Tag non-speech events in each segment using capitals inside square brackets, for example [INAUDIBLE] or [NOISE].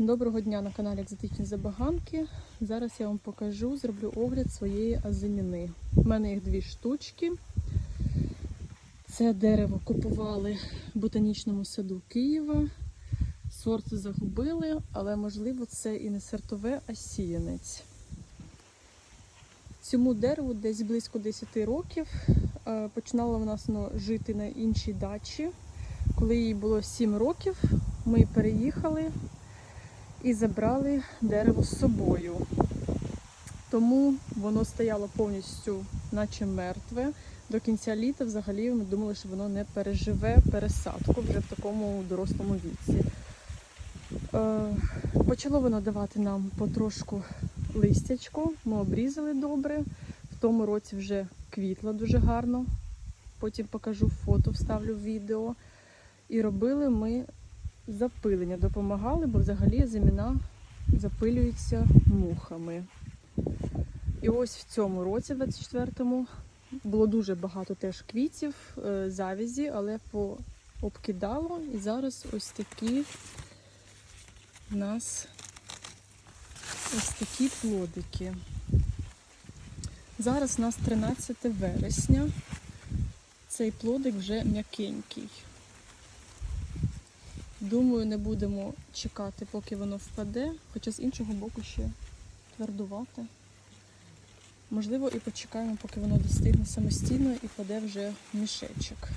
Доброго дня на каналі Екзотичні Забаганки. Зараз я вам покажу, зроблю огляд своєї азиміни. У мене їх дві штучки. Це дерево купували в ботанічному саду Києва. Сорт загубили, але можливо це і не сортове, а сіянець. Цьому дереву десь близько 10 років. Починала вона воно жити на іншій дачі. Коли їй було 7 років, ми переїхали і забрали дерево з собою. Тому воно стояло повністю, наче мертве. До кінця літа взагалі ми думали, що воно не переживе пересадку вже в такому дорослому віці. Е, почало воно давати нам потрошку листячко, ми обрізали добре. В тому році вже квітла дуже гарно. Потім покажу фото, вставлю відео. І робили ми запилення, допомагали, бо взагалі земіна запилюється мухами. І ось в цьому році, 24-му, було дуже багато теж квітів, е, завязі, але пообкидало. І зараз ось такі в нас ось такі плодики. Зараз у нас 13 вересня. Цей плодик вже м'якенький. Думаю, не будемо чекати, поки воно впаде, хоча з іншого боку ще твердувати. Можливо, і почекаємо, поки воно достигне самостійно і паде вже в мішечок.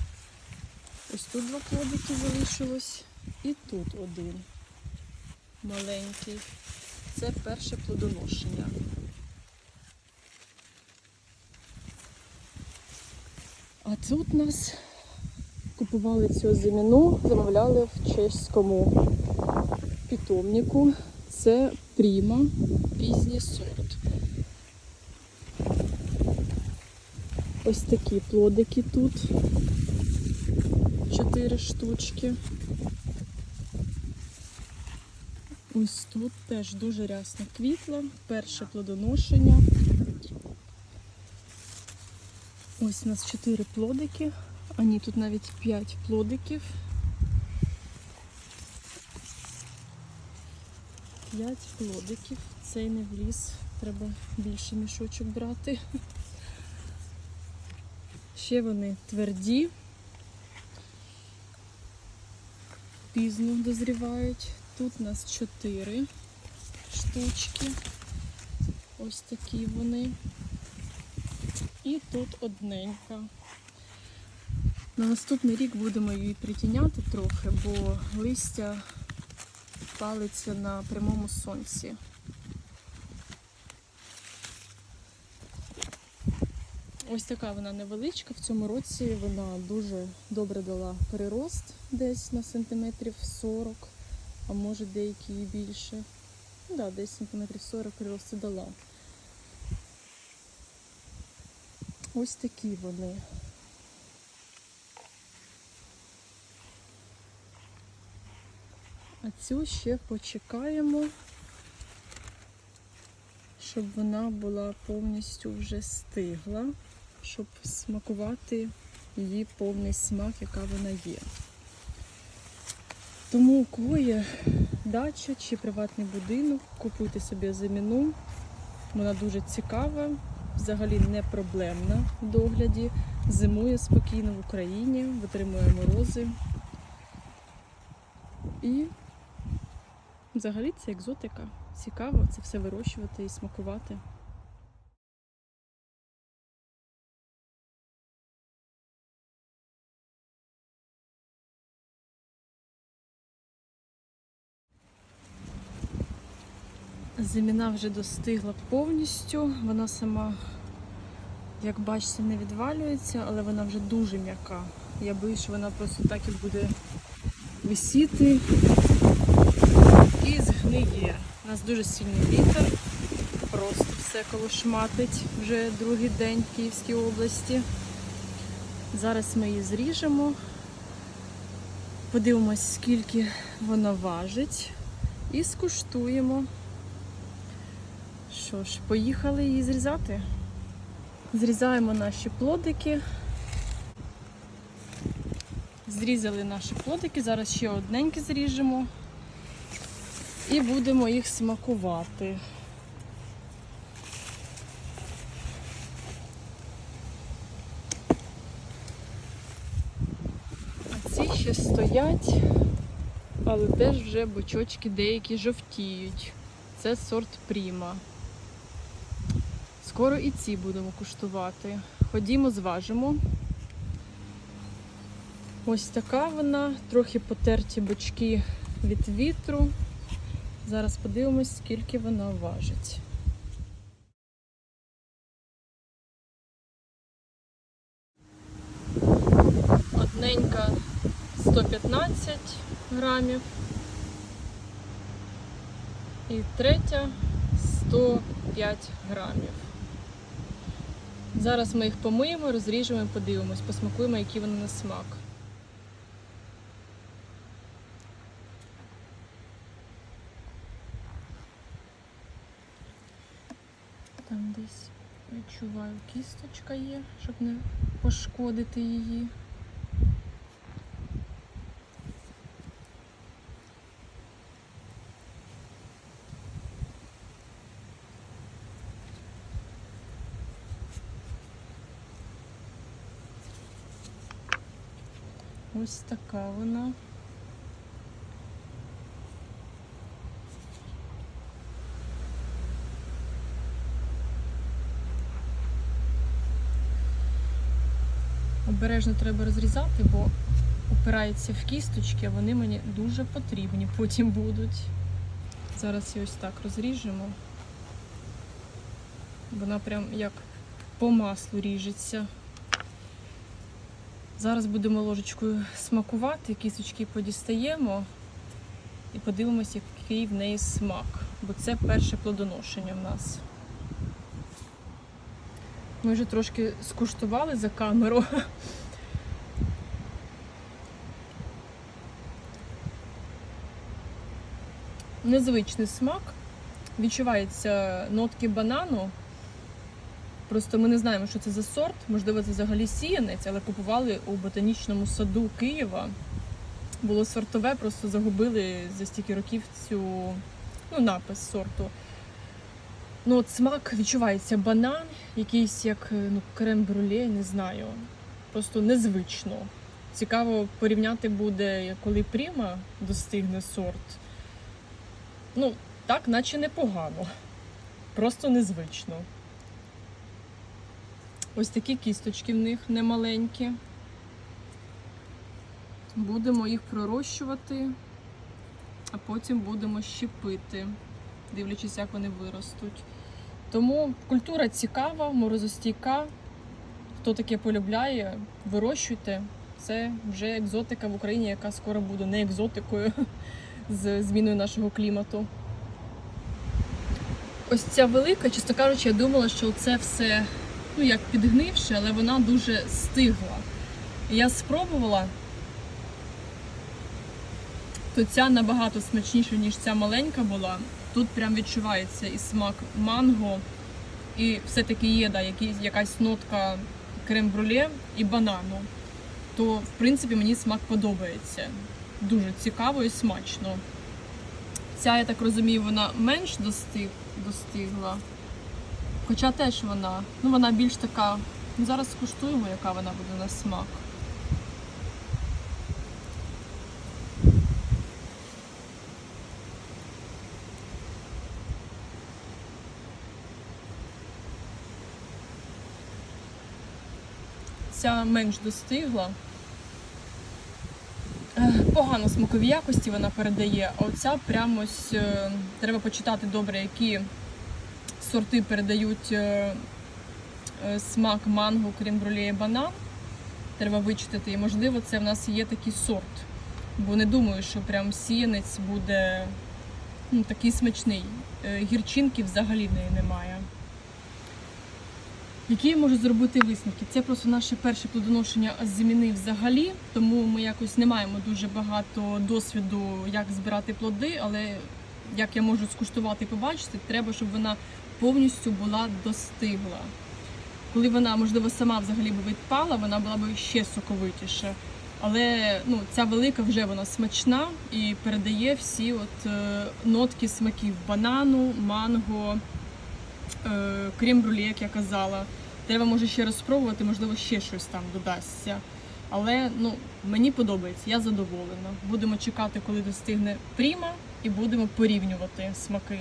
Ось тут два плодики залишилось, і тут один маленький. Це перше плодоношення. А тут нас купували цю зиміну, замовляли в чеському питомнику. Це Пріма, пізній сорт. Ось такі плодики тут. Чотири штучки. Ось тут теж дуже рясно квітла, перше плодоношення. Ось у нас чотири плодики. А ні, тут навіть 5 плодиків. 5 плодиків. Цей не вліз. Треба більше мішочок брати. Ще вони тверді, пізно дозрівають. Тут у нас 4 штучки. Ось такі вони. І тут одненька. На наступний рік будемо її притіняти трохи, бо листя палиться на прямому сонці. Ось така вона невеличка. В цьому році вона дуже добре дала перерост десь на сантиметрів 40, а може деякі і більше. Ну, да, десь сантиметрів 40 переросту дала. Ось такі вони. А цю ще почекаємо, щоб вона була повністю вже стигла, щоб смакувати її повний смак, яка вона є. Тому у кого є дача чи приватний будинок, купуйте собі заміну. Вона дуже цікава, взагалі не проблемна в догляді. Зимує спокійно в Україні, витримує морози. І Взагалі це екзотика. Цікаво це все вирощувати і смакувати. Зиміна вже достигла повністю. Вона сама, як бачите, не відвалюється, але вона вже дуже м'яка. Я боюсь, що вона просто так і буде висіти і згниє. У нас дуже сильний вітер, просто все колошматить вже другий день в Київській області. Зараз ми її зріжемо, подивимось, скільки вона важить, і скуштуємо. Що ж, поїхали її зрізати. Зрізаємо наші плодики. Зрізали наші плодики, зараз ще одненькі зріжемо. І будемо їх смакувати. А ці ще стоять, але теж вже бочочки деякі жовтіють. Це сорт Пріма. Скоро і ці будемо куштувати. Ходімо, зважимо. Ось така вона, трохи потерті бочки від вітру. Зараз подивимось, скільки вона важить. Одненька 115 грамів. І третя 105 грамів. Зараз ми їх помиємо, розріжемо і подивимось, посмакуємо, які вони на смак. Там десь відчуваю, кісточка є, щоб не пошкодити її. Ось така вона. Обережно треба розрізати, бо опирається в кісточки, а вони мені дуже потрібні потім будуть. Зараз її ось так розріжемо. Вона прям як по маслу ріжеться. Зараз будемо ложечкою смакувати, кісточки подістаємо і подивимося, який в неї смак. Бо це перше плодоношення в нас. Ми вже трошки скуштували за камеру. Незвичний смак. Відчуваються нотки банану. Просто ми не знаємо, що це за сорт. Можливо, це взагалі сіянець, але купували у ботанічному саду Києва. Було сортове, просто загубили за стільки років цю ну, напис сорту. Ну, от смак відчувається банан, якийсь як ну, крем-брюле, не знаю. Просто незвично. Цікаво порівняти буде, коли пріма достигне сорт. Ну, так, наче непогано. Просто незвично. Ось такі кісточки в них немаленькі. Будемо їх пророщувати, а потім будемо щепити, дивлячись, як вони виростуть. Тому культура цікава, морозостійка. Хто таке полюбляє, вирощуйте. Це вже екзотика в Україні, яка скоро буде не екзотикою [LAUGHS] з зміною нашого клімату. Ось ця велика, чесно кажучи, я думала, що це все ну як підгнивши, але вона дуже стигла. Я спробувала, то ця набагато смачніша, ніж ця маленька була. Тут прям відчувається і смак манго, і все-таки є да, якісь, якась нотка крем-бруле і банану. То, в принципі, мені смак подобається. Дуже цікаво і смачно. Ця, я так розумію, вона менш достиг, достигла. Хоча теж вона, ну вона більш така. Ну, зараз скуштуємо, яка вона буде на смак. Ця менш достигла. Е, Погано смакові якості вона передає, а оця прямо е, треба почитати добре, які сорти передають е, смак манго, крем-брюле і банан. Треба вичитати. І можливо, це в нас є такий сорт. Бо не думаю, що прям сіянець буде ну, такий смачний. Гірчинки взагалі неї немає. Які я можу зробити висновки? Це просто наше перше плодоношення зміни взагалі, тому ми якось не маємо дуже багато досвіду, як збирати плоди, але як я можу скуштувати і побачити, треба, щоб вона повністю була достигла. Коли вона, можливо, сама взагалі би відпала, вона була б ще соковитіша. Але ну, ця велика вже вона смачна і передає всі от, е, нотки смаків банану, манго, е, крем-брюле, як я казала. Треба може ще раз спробувати, можливо, ще щось там додасться. Але ну, мені подобається, я задоволена. Будемо чекати, коли достигне пріма, і будемо порівнювати смаки.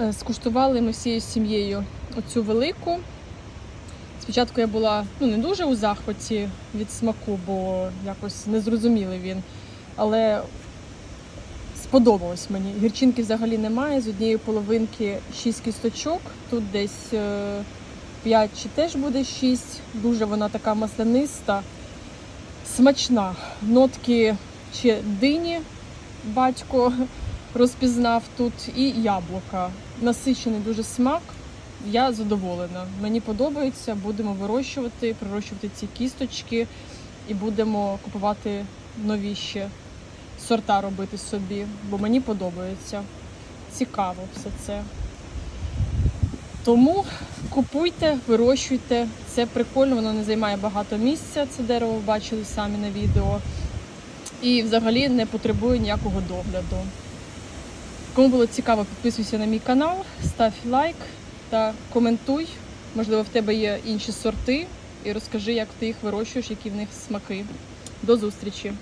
Е, Скуштували ми всією сім'єю оцю велику. Спочатку я була ну, не дуже у захваті від смаку, бо якось незрозумілий він. Але сподобалось мені. Гірчинки взагалі немає. З однієї половинки 6 кісточок, тут десь 5 чи теж буде 6. Дуже вона така масляниста, смачна. Нотки ще дині батько розпізнав тут і яблука. Насичений дуже смак. Я задоволена. Мені подобається. Будемо вирощувати, прирощувати ці кісточки і будемо купувати нові ще сорта робити собі, бо мені подобається. Цікаво все це. Тому купуйте, вирощуйте. Це прикольно, воно не займає багато місця. Це дерево ви бачили самі на відео. І взагалі не потребує ніякого догляду. Кому було цікаво, підписуйся на мій канал, став лайк та коментуй. Можливо, в тебе є інші сорти, і розкажи, як ти їх вирощуєш, які в них смаки. До зустрічі!